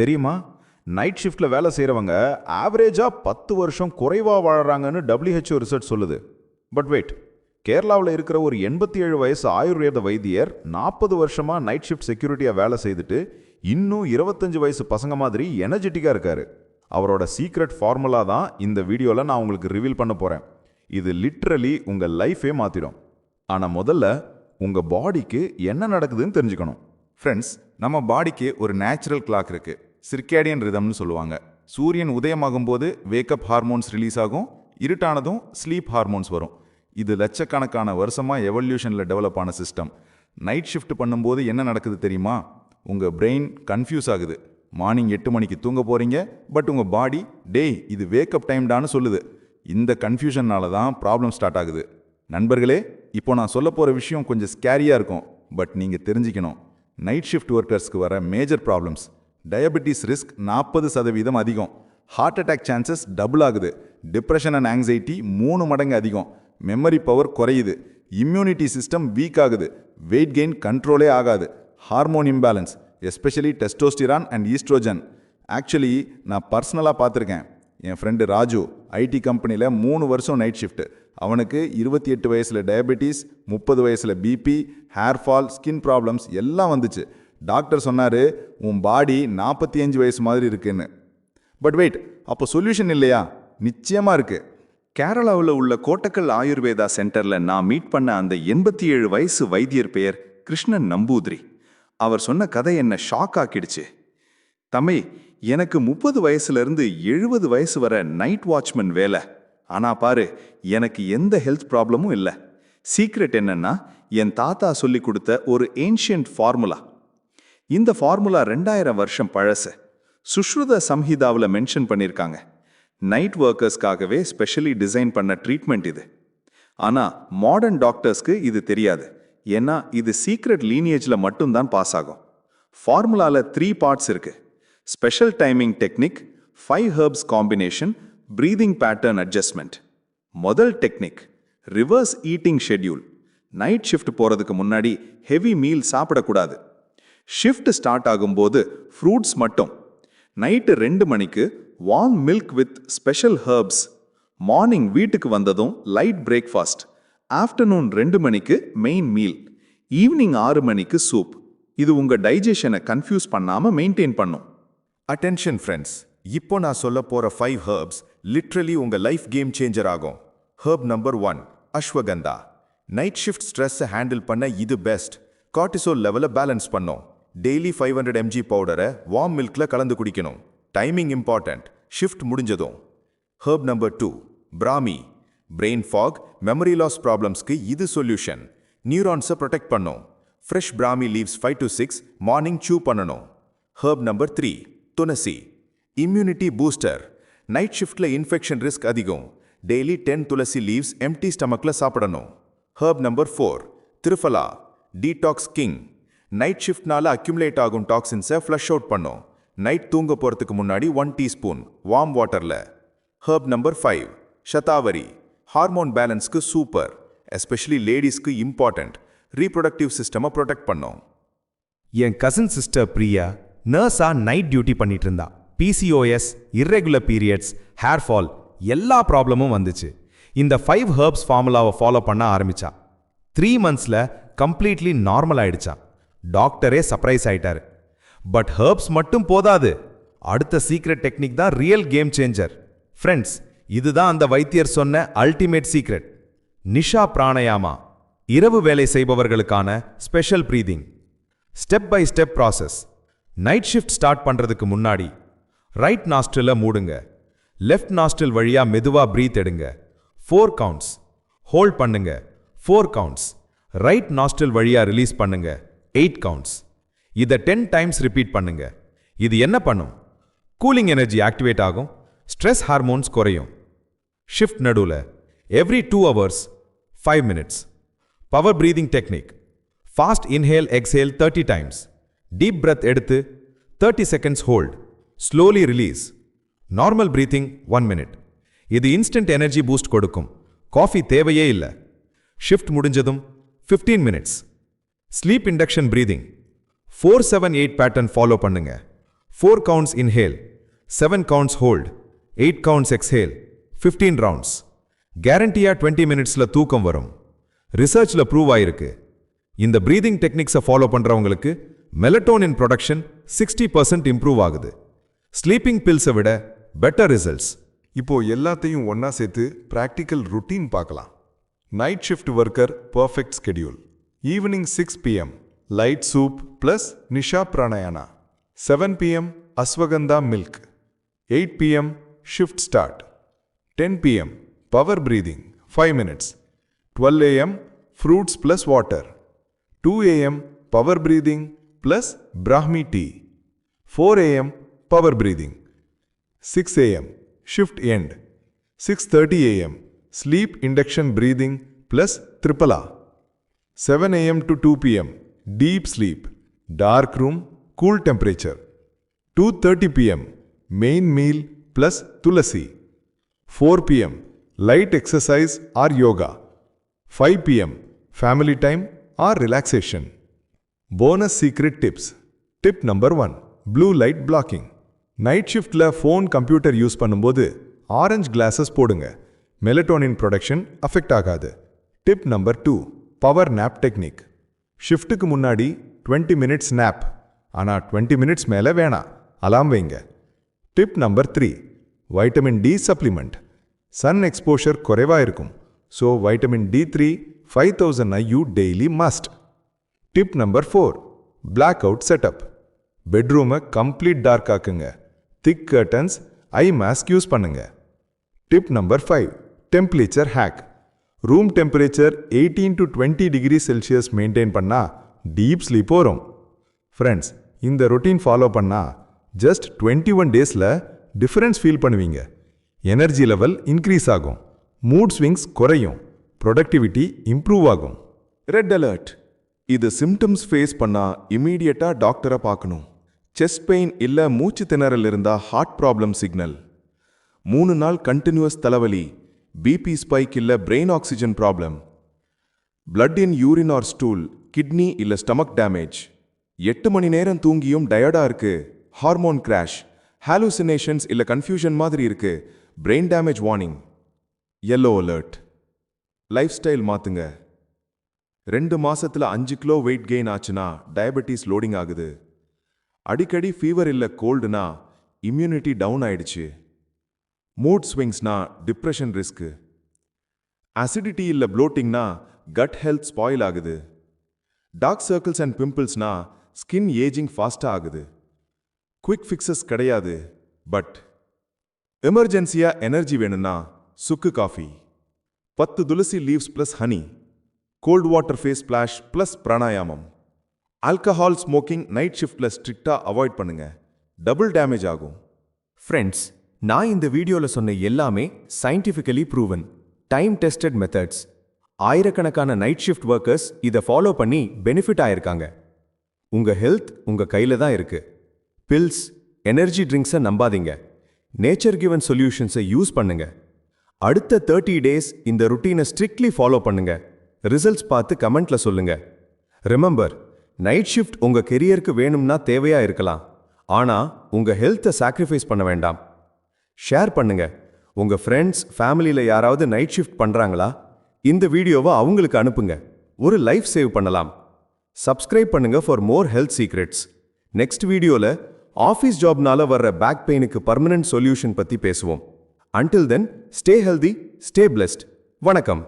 தெரியுமா? நைட் ஷிஃப்ட்டில் வேலை செய்கிறவங்க ஆவரேஜாக பத்து வருஷம் குறைவாக வாழறாங்கன்னு டபிள்யூஹெச்ஓ ரிசர்ச் சொல்லுது. பட் வெயிட் கேரளாவில் இருக்கிற ஒரு எண்பத்தி ஏழு வயசு ஆயுர்வேத வைத்தியர் நாற்பது வருஷமாக நைட் ஷிஃப்ட் செக்யூரிட்டியாக வேலை செய்துட்டு இன்னும் இருபத்தஞ்சு வயசு பசங்க மாதிரி எனர்ஜெட்டிக்காக இருக்காரு. அவரோட சீக்ரெட் ஃபார்முலா தான் இந்த வீடியோவில் நான் உங்களுக்கு ரிவீல் பண்ண போகிறேன் இது லிட்ரலி உங்கள் லைஃபே மாற்றிடும் ஆனால் முதல்ல உங்கள் பாடிக்கு என்ன நடக்குதுன்னு தெரிஞ்சுக்கணும். ஃப்ரெண்ட்ஸ் நம்ம பாடிக்கு ஒரு நேச்சுரல் கிளாக் இருக்குது சிர்கேடியன் ரிதம்னு சொல்லுவாங்க. சூரியன் உதயமாகும் போது வேக்கப் ஹார்மோன்ஸ் ரிலீஸ் ஆகும். இருட்டானதும் ஸ்லீப் ஹார்மோன்ஸ் வரும். இது லட்சக்கணக்கான வருஷமாக எவல்யூஷனில் டெவலப் ஆன சிஸ்டம் நைட் ஷிஃப்ட் பண்ணும்போது என்ன நடக்குது தெரியுமா? உங்கள் பிரெயின் கன்ஃபியூஸ் ஆகுது. மார்னிங் எட்டு மணிக்கு தூங்க போகிறீங்க பட் உங்கள் பாடி டேய் இது வேக்கப் டைம்டான்னு சொல்லுது. இந்த கன்ஃபியூஷனால தான் ப்ராப்ளம் ஸ்டார்ட் ஆகுது. நண்பர்களே இப்போ நான் சொல்ல போகிற விஷயம் கொஞ்சம் ஸ்கேரியாக இருக்கும். பட் நீங்கள் தெரிஞ்சுக்கணும். நைட் ஷிஃப்ட் ஒர்க்கர்ஸ்க்கு வர மேஜர் ப்ராப்ளம்ஸ் டயபெட்டிஸ் ரிஸ்க் நாற்பது சதவீதம் அதிகம். ஹார்ட் அட்டாக் சான்சஸ் டபுள் ஆகுது. டிப்ரெஷன் அண்ட் ஆங்ஸைட்டி மூணு மடங்கு அதிகம். மெமரி பவர் குறையுது. இம்யூனிட்டி சிஸ்டம் வீக் ஆகுது. வெயிட் கெயின் கண்ட்ரோலே ஆகாது. Hormone imbalance especially testosterone and estrogen actually நான் பர்சனலாக பார்த்துருக்கேன். என் ஃப்ரெண்டு ராஜு ஐடி கம்பெனியில் மூணு வருஷம் நைட் ஷிஃப்ட் அவனுக்கு இருபத்தி எட்டு வயசில் டயபெட்டிஸ் முப்பது வயசில் BP hair fall skin problems எல்லாம் வந்துச்சு. டாக்டர் சொன்னார் உன் பாடி நாற்பத்தி அஞ்சு வயசு மாதிரி இருக்குன்னு. பட் வெயிட் அப்போ சொல்யூஷன் இல்லையா? நிச்சயமாக இருக்குது கேரளாவில் உள்ள கோட்டக்கல் ஆயுர்வேதா சென்டரில் நான் மீட் பண்ண அந்த எண்பத்தி ஏழு வயசு வைத்தியர் பெயர் கிருஷ்ணன் நம்பூதிரி. அவர் சொன்ன கதை என்னை ஷாக் ஆக்கிடுச்சு. தம்பி எனக்கு முப்பது வயசுலேருந்து எழுபது வயசு வர நைட் வாட்ச்மேன் வேலை. ஆனால் பாரு எனக்கு எந்த ஹெல்த் ப்ராப்ளமும் இல்லை. சீக்ரெட் என்னன்னா என் தாத்தா சொல்லி கொடுத்த ஒரு ஏன்ஷியன்ட் ஃபார்முலா இந்த ஃபார்முலா ரெண்டாயிரம் வருஷம் பழசு. சுஷ்ருத சம்ஹிதாவில் மென்ஷன் பண்ணியிருக்காங்க நைட் ஒர்க்கர்ஸ்க்காகவே ஸ்பெஷலி டிசைன் பண்ண ட்ரீட்மெண்ட் இது. ஆனால் மாடர்ன் டாக்டர்ஸ்க்கு இது தெரியாது. ஏன்னா இது சீக்ரெட் லீனியேஜில் மட்டும்தான் பாஸ் ஆகும். ஃபார்முலாவில் த்ரீ பார்ட்ஸ் இருக்கு. Special timing technique five herbs combination breathing pattern adjustment முதல் technique reverse eating schedule night shift போகிறதுக்கு முன்னாடி ஹெவி மீல் சாப்பிடக்கூடாது. ஷிஃப்ட் ஸ்டார்ட் ஆகும்போது ஃப்ரூட்ஸ் மட்டும். நைட்டு ரெண்டு மணிக்கு warm milk with special herbs morning வீட்டுக்கு வந்ததும் லைட் பிரேக்ஃபாஸ்ட் ஆஃப்டர்நூன் ரெண்டு மணிக்கு மெயின் மீல் ஈவினிங் ஆறு மணிக்கு சூப் இது உங்கள் டைஜஷனை கன்ஃபியூஸ் பண்ணாமல் மெயின்டைன் பண்ணும். அட்டென்ஷன் ஃப்ரெண்ட்ஸ் இப்போ நான் சொல்ல போகிற ஃபைவ் ஹர்ப்ஸ் லிட்ரலி உங்கள் லைஃப் கேம் சேஞ்சர் ஆகும். Herb number one ashwagandha night shift ஸ்ட்ரெஸ்ஸை ஹேண்டில் பண்ண இது பெஸ்ட் கார்டிசோல் லெவலை பேலன்ஸ் பண்ணும். Daily five hundred M G பவுடரை வார்ம் மில்கில் கலந்து குடிக்கணும். டைமிங் இம்பார்ட்டன்ட் ஷிஃப்ட் முடிஞ்சதும். Herb number two brahmi brain fog memory loss ப்ராப்ளம்ஸ்க்கு இது சொல்யூஷன் நியூரான்ஸை ப்ரொடெக்ட் பண்ணும். Fresh brahmi leaves five to six morning chew பண்ணணும். Herb number three tulsi immunity booster night ஷிஃப்ட்டில் infection risk அதிகம். Daily ten tulsi leaves empty ஸ்டமக்கில் சாப்பிடணும். Herb number four Triphala detox king night ஷிஃப்ட்னால accumulate ஆகும் டாக்ஸின்ஸை flush out பண்ணும். Night தூங்க போகிறதுக்கு முன்னாடி one teaspoon warm வாட்டரில் herb number five Shatavari hormone பேலன்ஸ்க்கு super especially லேடிஸ்க்கு இம்பார்ட்டண்ட் ரீப்ரொடக்டிவ் சிஸ்டமை ப்ரொடெக்ட் பண்ணும். என் கசின் சிஸ்டர் பிரியா நர்ஸா நைட் டியூட்டி பண்ணிட்டு இருந்தா P C O S irregular periods hair fall எல்லா ப்ராப்ளமும் வந்துச்சு. இந்த ஃபைவ் ஹெர்ப்ஸ் ஃபார்முலாவை ஃபாலோ பண்ண ஆரம்பித்தா த்ரீ மந்த்ஸில் கம்ப்ளீட்லி நார்மல் ஆயிடுச்சா. டாக்டரே சர்ப்ரைஸ் ஆயிட்டாரு. பட் ஹெர்ப்ஸ் மட்டும் போதாது. அடுத்த சீக்ரெட் டெக்னிக் தான் ரியல் கேம் சேஞ்சர். ஃப்ரெண்ட்ஸ் இதுதான் அந்த வைத்தியர் சொன்ன அல்டிமேட் சீக்ரெட் நிஷா பிராணயாமா. இரவு வேலை செய்பவர்களுக்கான special breathing step by step process night shift start பண்றதுக்கு முன்னாடி ரைட் நாஸ்ட்ரில மூடுங்க. லெஃப்ட் நாஸ்டில் வழியா மெதுவாக ப்ரீத் எடுங்க. ஃபோர் கவுண்ட்ஸ் ஹோல்ட் பண்ணுங்க. ஃபோர் கவுண்ட்ஸ் ரைட் நாஸ்டில் வழியா ரிலீஸ் பண்ணுங்க. எயிட் கவுண்ட்ஸ் இதை டென் டைம்ஸ் ரிப்பீட் பண்ணுங்க. இது என்ன பண்ணும்? கூலிங் எனர்ஜி ஆக்டிவேட் ஆகும். ஸ்ட்ரெஸ் ஹார்மோன்ஸ் குறையும். ஷிஃப்ட் நடுவில். Every two hours five minutes power breathing technique fast inhale exhale thirty times deep breath எடுத்து thirty seconds hold slowly release normal breathing one minute இது instant energy boost கொடுக்கும். Coffee தேவையே இல்லை. Shift முடிஞ்சதும் 15 minutes sleep induction breathing four seven eight pattern follow பண்ணுங்க. 4 counts inhale, 7 counts hold, 8 counts exhale, 15 rounds. கேரண்டியா 20 மினிட்ஸ்ல தூக்கம் வரும். ரிசர்ச்ல ப்ரூவ் ஆயிருக்கு. இந்த ப்ரீதிங் டெக்னிக்ஸை ஃபாலோ பண்றவங்களுக்கு மெலட்டோனின் ப்ரொடக்ஷன் 60% பர்சன்ட் இம்ப்ரூவ் ஆகுது. ஸ்லீப்பிங் பில்ஸை விட பெட்டர் ரிசல்ட்ஸ் இப்போ எல்லாத்தையும் ஒன்றா சேர்த்து பிராக்டிக்கல் ருட்டீன் பார்க்கலாம். Night shift worker perfect schedule Evening 6 pm, light soup plus Nisha Pranayana. 7 pm, Aswagandha milk. 8 pm, shift start. 10 pm, power breathing, 5 minutes. 12 am, fruits plus water. 2 am, power breathing plus Brahmi tea. 4 am, power breathing. 6 am, shift end. 6.30 am, sleep induction breathing plus Tripala. 7 a.m. to 2 p.m. Deep sleep. Dark room, cool temperature. 2.30 p.m. Main meal plus tulasi. 4 p.m. Light exercise or yoga. 5 p.m. Family time or relaxation. Bonus secret tips tip number one blue light blocking night ஷிஃப்டில் phone computer use பண்ணும்போது orange glasses போடுங்க melatonin production affect ஆகாது tip number two power nap technique ஷிஃப்ட்டுக்கு முன்னாடி 20 minutes nap ஆனால் 20 minutes மேலே வேணாம். Alarm வைங்க. Tip number three vitamin D supplement sun exposure குறைவாக இருக்கும். So vitamin D three five thousand I U daily must tip number four black out setup பெட்ரூமை complete dark ஆக்குங்க. Thick curtains eye mask use பண்ணுங்க. Tip number five temperature hack room temperature eighteen to twenty degree Celsius maintain பண்ணால் deep sleep வரும். Friends இந்த routine follow பண்ணால் just twenty one டேஸில் difference feel பண்ணுவீங்க. Energy level increase ஆகும். Mood swings குறையும். Productivity improve ஆகும். ரெட் அலர்ட் இது சிம்டம்ஸ் ஃபேஸ் பண்ணால் இமீடியட்டாக டாக்டரை பார்க்கணும். செஸ்ட் பெயின் இல்லை மூச்சு திணறல் இருந்தால் ஹார்ட் ப்ராப்ளம் சிக்னல் மூணு நாள் கண்டினியூஸ் தலைவலி. பிபி ஸ்பைக் இல்ல brain oxygen problem blood in urine or stool kidney இல்ல ஸ்டமக் டேமேஜ் எட்டு மணி நேரம் தூங்கியும் டயர்டா இருக்கு ஹார்மோன் கிராஷ் ஹாலுசினேஷன்ஸ் இல்ல கன்ஃபியூஷன் மாதிரி இருக்கு brain damage warning yellow alert life style மாத்துங்க. ரெண்டு மாசத்துல அஞ்சு கிலோ வெயிட் கெயின் ஆச்சுன்னா டயபெட்டிஸ் லோடிங் ஆகுது. அடிக்கடி ஃபீவர் இல்ல கோல்டுனா இம்யூனிட்டி டவுன் ஆயிடுச்சு. மூட் ஸ்விங்ஸ்னா டிப்ரெஷன் ரிஸ்க்கு அசிடிட்டி இல்லை ப்ளோட்டிங்னா கட் ஹெல்த் ஸ்பாயில் ஆகுது டார்க் சர்க்கிள்ஸ் அண்ட் பிம்பிள்ஸ்னா ஸ்கின் ஏஜிங் ஃபாஸ்ட்டாக ஆகுது குவிக் ஃபிக்ஸஸ் கிடையாது பட் எமர்ஜென்சியாக எனர்ஜி வேணும்னா சுக்கு காஃபி பத்து tulsi leaves plus honey cold water face splash plus pranayama alcohol smoking night ஷிஃப்டில் ஸ்ட்ரிக்டாக அவாய்ட் பண்ணுங்க டபுள் டேமேஜ் ஆகும் ஃப்ரெண்ட்ஸ் நான் இந்த வீடியோல சொன்ன எல்லாமே scientifically proven time tested methods ஆயிரக்கணக்கான நைட் ஷிஃப்ட் ஒர்க்கர்ஸ் இதை ஃபாலோ பண்ணி பெனிஃபிட் ஆயிருக்காங்க. உங்க ஹெல்த் உங்க கையில தான் இருக்கு. பில்ஸ் எனர்ஜி ட்ரிங்க்ஸை நம்பாதீங்க. நேச்சர் கிவன் சொல்யூஷன்ஸை யூஸ் பண்ணுங்க. அடுத்த தேர்ட்டி டேஸ் இந்த ருட்டீனை ஸ்ட்ரிக்ட்லி ஃபாலோ பண்ணுங்க. ரிசல்ட்ஸ் பார்த்து கமெண்ட்ல சொல்லுங்க. ரிமெம்பர் நைட் ஷிஃப்ட் உங்க கெரியருக்கு வேணும்னா தேவையா இருக்கலாம். ஆனா உங்க ஹெல்த்தை சாக்ரிஃபைஸ் பண்ண வேண்டாம். ஷேர் பண்ணுங்க. உங்க ஃப்ரெண்ட்ஸ் ஃபேமிலியில் யாராவது நைட் ஷிஃப்ட் பண்றாங்களா? இந்த வீடியோவை அவங்களுக்கு அனுப்புங்க. ஒரு லைஃப் சேவ் பண்ணலாம். சப்ஸ்கிரைப் பண்ணுங்க for more health secrets next வீடியோல ஆஃபீஸ் ஜாப்னால வர்ற பேக் பெயினுக்கு பர்மனன்ட் சொல்யூஷன் பத்தி பேசுவோம். Until then stay healthy stay blessed வணக்கம்.